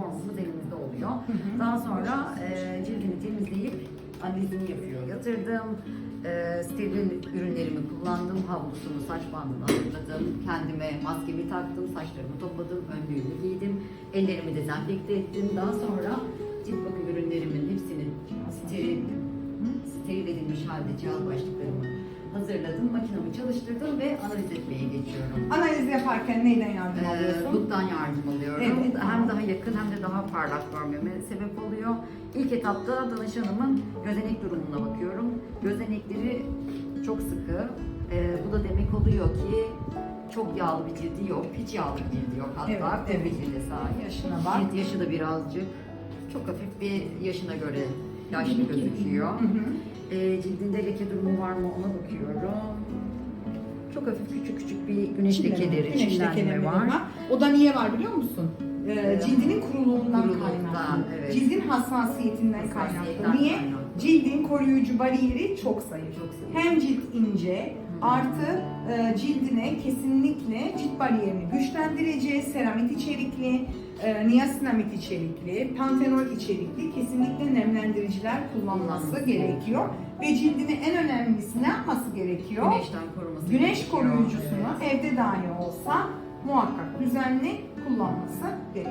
formumuz elimizde oluyor. Daha sonra e, cildini temizleyip analizini yapıyor. Yatırdım. E, steril ürünlerimi kullandım. Havlusunu, saç bandını hazırladım. Kendime maskemi taktım. Saçlarımı topladım. Önlüğümü giydim. Ellerimi dezenfekte ettim. Daha sonra cilt bakım ürünlerimin hepsini steril, steril edilmiş halde cihaz başlıklarımı hazırladım. Makinamı çalıştırdım ve analiz etmeye geçiyorum. Analiz yaparken neyden yardım Ee, alıyorsun? Look'tan yardım alıyorum. Evet. Daha yakın hem de daha parlak görmeme sebep oluyor. İlk etapta danışanımın gözenek durumuna bakıyorum. Gözenekleri çok sıkı. Ee, bu da demek oluyor ki çok yağlı bir cildi yok. Hiç yağlı bir cildi yok hatta. Evet, Evet, cilde sahip. Yaşına bak. Cilt yaşı da birazcık çok hafif bir yaşına göre yaşlı gözüküyor. Ee, cildinde leke durumu var mı ona bakıyorum. Çok hafif küçük küçük bir güneş lekeleri, Güneş çimlenme var. var. O da niye var biliyor musun? Evet. cildinin kuruluğundan kaynaklı. evet. Cildin hassasiyetinden kaynaklı. Niye? Cildin koruyucu bariyeri çok zayıf. Çok zayıf. Hem cilt ince artı e, cildine kesinlikle cilt bariyerini güçlendireceği seramit içerikli, e, niasinamid içerikli, pantenol içerikli kesinlikle nemlendiriciler Kullanması gerekiyor. Ve cildini en önemlisi ne yapması gerekiyor? Güneşten koruması Güneş gerekiyor. koruyucusunu Evet. evde dahi olsa muhakkak düzenli kullanması gerekiyor.